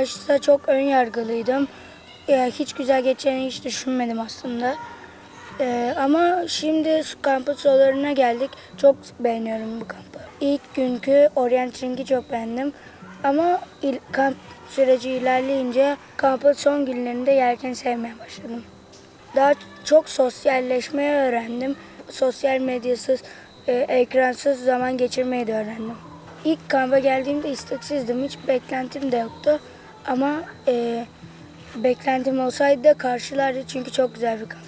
başta çok ön yargılıydım. Ya, hiç güzel geçeceğini hiç düşünmedim aslında. Ee, ama şimdi kampın sonlarına geldik. Çok beğeniyorum bu kampı. İlk günkü orienteering'i çok beğendim. Ama il- kamp süreci ilerleyince kampın son günlerinde yelken sevmeye başladım. Daha çok sosyalleşmeyi öğrendim. Sosyal medyasız, e, ekransız zaman geçirmeyi de öğrendim. İlk kampa geldiğimde isteksizdim. Hiç beklentim de yoktu. Ama e, beklentim olsaydı karşılardı çünkü çok güzel bir kamp.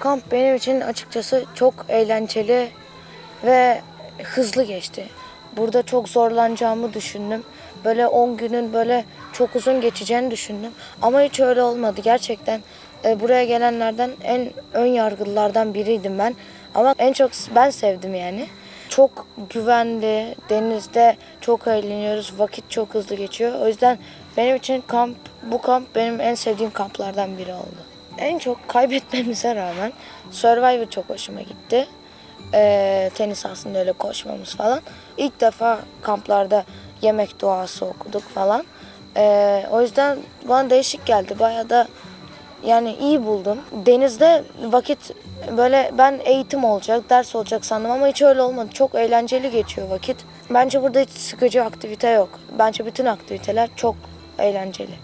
Kamp benim için açıkçası çok eğlenceli ve hızlı geçti. Burada çok zorlanacağımı düşündüm. Böyle 10 günün böyle çok uzun geçeceğini düşündüm. Ama hiç öyle olmadı gerçekten. e, buraya gelenlerden en ön yargılılardan biriydim ben. Ama en çok ben sevdim yani. Çok güvenli, denizde çok eğleniyoruz, vakit çok hızlı geçiyor. O yüzden benim için kamp, bu kamp benim en sevdiğim kamplardan biri oldu. En çok kaybetmemize rağmen Survivor çok hoşuma gitti. Ee, tenis sahasında öyle koşmamız falan. İlk defa kamplarda yemek duası okuduk falan. Ee, o yüzden bana değişik geldi. Bayağı da yani iyi buldum. Denizde vakit böyle ben eğitim olacak, ders olacak sandım ama hiç öyle olmadı. Çok eğlenceli geçiyor vakit. Bence burada hiç sıkıcı aktivite yok. Bence bütün aktiviteler çok eğlenceli.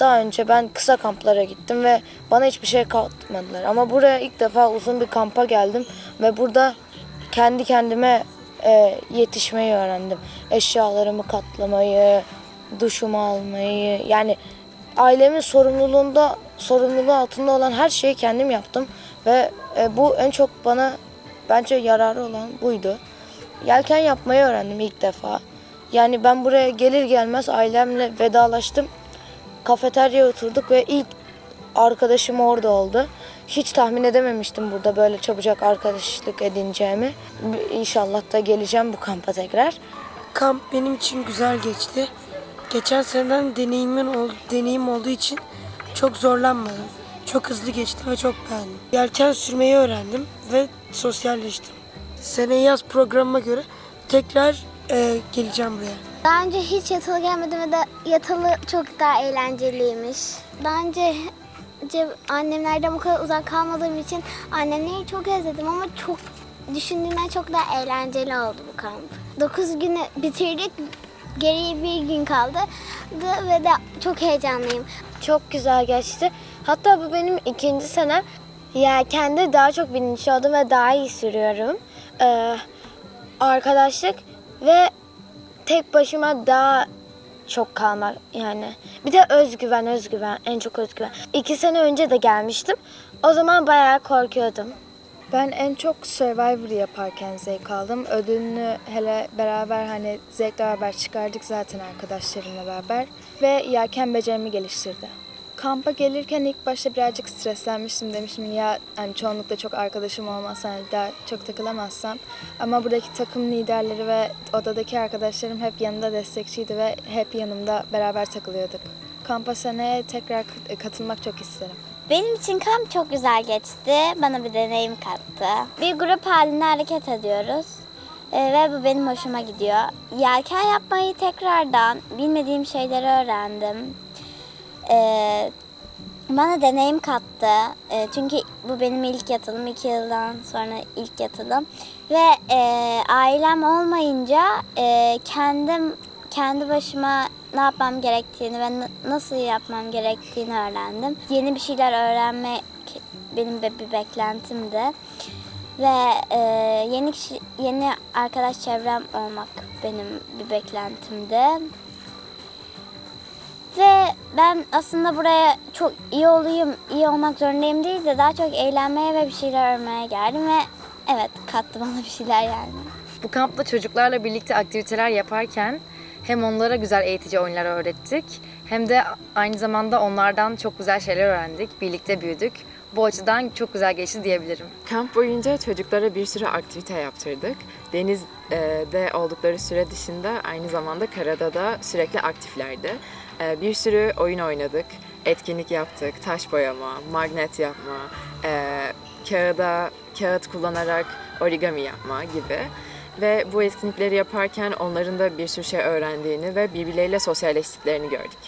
Daha önce ben kısa kamplara gittim ve bana hiçbir şey katmadılar. Ama buraya ilk defa uzun bir kampa geldim ve burada kendi kendime e, yetişmeyi öğrendim. Eşyalarımı katlamayı, duşumu almayı yani ailemin sorumluluğunda sorumluluğu altında olan her şeyi kendim yaptım ve e, bu en çok bana bence yararı olan buydu. Yelken yapmayı öğrendim ilk defa. Yani ben buraya gelir gelmez ailemle vedalaştım. Kafeteryaya oturduk ve ilk arkadaşım orada oldu. Hiç tahmin edememiştim burada böyle çabucak arkadaşlık edineceğimi. İnşallah da geleceğim bu kampa tekrar. Kamp benim için güzel geçti. Geçen seneden deneyimin ol, deneyim olduğu için çok zorlanmadım. Çok hızlı geçti ve çok beğendim. Yelken sürmeyi öğrendim ve sosyalleştim. Seneye yaz programıma göre tekrar e, geleceğim buraya. Daha önce hiç yatılı gelmedim ve de yatılı çok daha eğlenceliymiş. Daha önce önce annemlerden bu kadar uzak kalmadığım için annemleri çok özledim ama çok düşündüğümden çok daha eğlenceli oldu bu kamp. 9 günü bitirdik. Geriye bir gün kaldı ve de çok heyecanlıyım. Çok güzel geçti. Hatta bu benim ikinci senem. Yelkende daha çok bilinçli oldum ve daha iyi sürüyorum. Ee, arkadaşlık ve tek başıma daha çok kalmak yani. Bir de özgüven, özgüven, en çok özgüven. İki sene önce de gelmiştim. O zaman bayağı korkuyordum. Ben en çok Survivor yaparken zevk aldım. Ödülünü hele beraber hani zevkle beraber çıkardık zaten arkadaşlarımla beraber. Ve yelken becerimi geliştirdi. Kampa gelirken ilk başta birazcık streslenmiştim. Demiştim ya hani çoğunlukla çok arkadaşım olmazsa hani daha çok takılamazsam. Ama buradaki takım liderleri ve odadaki arkadaşlarım hep yanında destekçiydi ve hep yanımda beraber takılıyorduk. Kampa seneye tekrar katılmak çok isterim. Benim için kamp çok güzel geçti. Bana bir deneyim kattı. Bir grup halinde hareket ediyoruz. Ee, ve bu benim hoşuma gidiyor. Yelken yapmayı tekrardan bilmediğim şeyleri öğrendim. Ee, bana deneyim kattı. Ee, çünkü bu benim ilk yatılım. iki yıldan sonra ilk yatılım. Ve e, ailem olmayınca e, kendim kendi başıma ne yapmam gerektiğini ve nasıl yapmam gerektiğini öğrendim. Yeni bir şeyler öğrenmek benim de bir beklentimdi. Ve e, yeni kişi, yeni arkadaş çevrem olmak benim bir beklentimdi. Ve ben aslında buraya çok iyi olayım, iyi olmak zorundayım değil de daha çok eğlenmeye ve bir şeyler öğrenmeye geldim ve evet kattı bana bir şeyler yani. Bu kampta çocuklarla birlikte aktiviteler yaparken hem onlara güzel eğitici oyunlar öğrettik hem de aynı zamanda onlardan çok güzel şeyler öğrendik. Birlikte büyüdük. Bu açıdan çok güzel geçti diyebilirim. Kamp boyunca çocuklara bir sürü aktivite yaptırdık. Denizde oldukları süre dışında aynı zamanda karada da sürekli aktiflerdi. E, Bir sürü oyun oynadık, etkinlik yaptık, taş boyama, magnet yapma, e, kağıda kağıt kullanarak origami yapma gibi. Ve bu etkinlikleri yaparken onların da bir sürü şey öğrendiğini ve birbirleriyle sosyalleştiklerini gördük.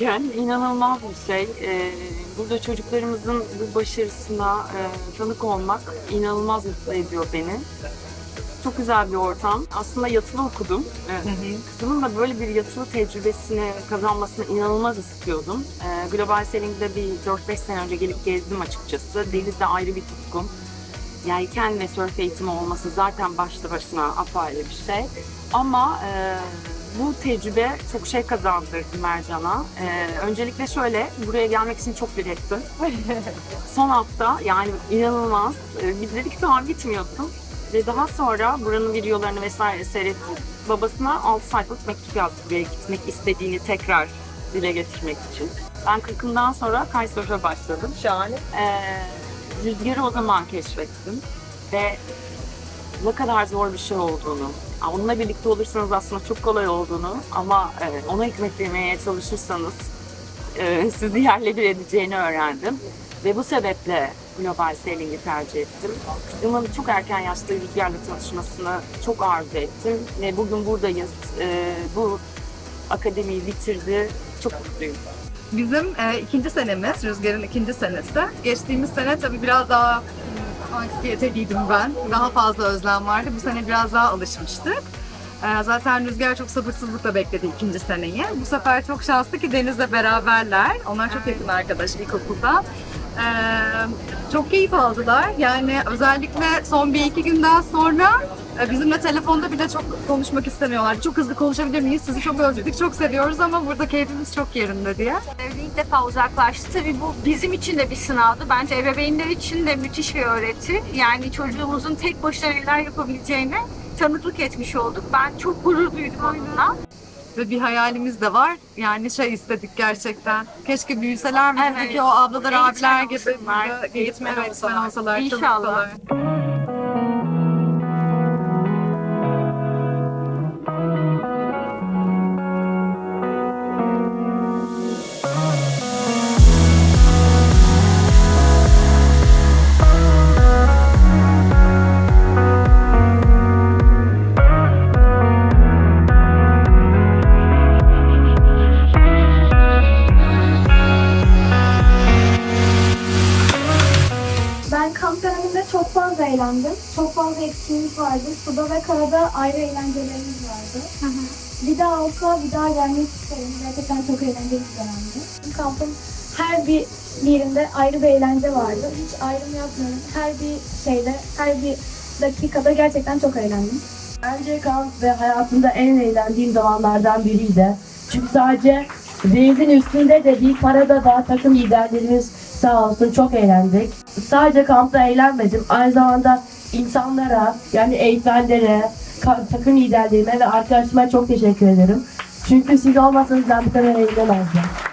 Yaparken inanılmaz bir şey. Ee, burada çocuklarımızın bu başarısına e, tanık olmak inanılmaz mutlu ediyor beni. Çok güzel bir ortam. Aslında yatılı okudum. Ee, Kızımın da böyle bir yatılı tecrübesini kazanmasını inanılmaz istiyordum. Ee, Global Sailing'de bir 4-5 sene önce gelip gezdim açıkçası. Denizde ayrı bir tutkum. Yelken ve sörf eğitimi olması zaten başlı başına apayrı bir şey. Ama e, bu tecrübe çok şey kazandırdı Mercan'a. E, öncelikle şöyle, buraya gelmek için çok diretti. Son hafta yani inanılmaz. E, biz dedik tamam gitmiyorsun. Ve daha sonra buranın videolarını vesaire seyrettik. Babasına 6 sayfalık mektup yazdı buraya gitmek istediğini tekrar dile getirmek için. Ben 40'ından sonra kitesurf'a başladım. Şahane. Ee, rüzgarı o zaman keşfettim ve ne kadar zor bir şey olduğunu, onunla birlikte olursanız aslında çok kolay olduğunu ama ona hikmetlemeye çalışırsanız e, sizi yerle bir edeceğini öğrendim. Ve bu sebeple Global Sailing'i tercih ettim. Kızımın çok erken yaşta rüzgarla tanışmasını çok arzu ettim ve bugün buradayız. E, bu akademiyi bitirdi. Çok mutluyum. Bizim e, ikinci senemiz, Rüzgar'ın ikinci senesi. Geçtiğimiz sene tabii biraz daha anksiyeteliydim ben. Daha fazla özlem vardı. Bu sene biraz daha alışmıştık. E, zaten Rüzgar çok sabırsızlıkla bekledi ikinci seneyi. Bu sefer çok şanslı ki Deniz'le beraberler. Onlar çok yakın arkadaş ilkokulda. E, çok keyif aldılar. Yani özellikle son bir iki günden sonra Bizimle telefonda bile çok konuşmak istemiyorlar. Çok hızlı konuşabilir miyiz? Sizi çok özledik, çok seviyoruz ama burada keyfimiz çok yerinde diye. Evli ilk defa uzaklaştı. Tabii bu bizim için de bir sınavdı. Bence ebeveynler için de müthiş bir öğreti. Yani çocuğumuzun tek başına neler yapabileceğine tanıklık etmiş olduk. Ben çok gurur duydum onunla. Ve bir hayalimiz de var. Yani şey istedik gerçekten. Keşke büyüseler ve Evet. buradaki o ablalar, Eğitmen abiler gibi eğitmen eğitmen olsalar. olsalar, İnşallah. çalışsalar. Ayrı eğlencelerimiz vardı. Bir daha olsa bir daha gelmek isterim. Gerçekten çok eğlenceli bir dönemdi. Kampın her bir yerinde ayrı bir eğlence vardı. Hiç ayrım yapmıyorum. Her bir şeyde, her bir dakikada gerçekten çok eğlendim. Bence kamp ve hayatımda en eğlendiğim zamanlardan biriydi. Çünkü sadece denizin üstünde de değil, karada da takım liderlerimiz sağ olsun çok eğlendik. Sadece kampta eğlenmedim, aynı zamanda insanlara yani eğitmenlere, takım liderlerime ve arkadaşıma çok teşekkür ederim. Çünkü siz olmasanız ben bu kadar eğlenemezdim.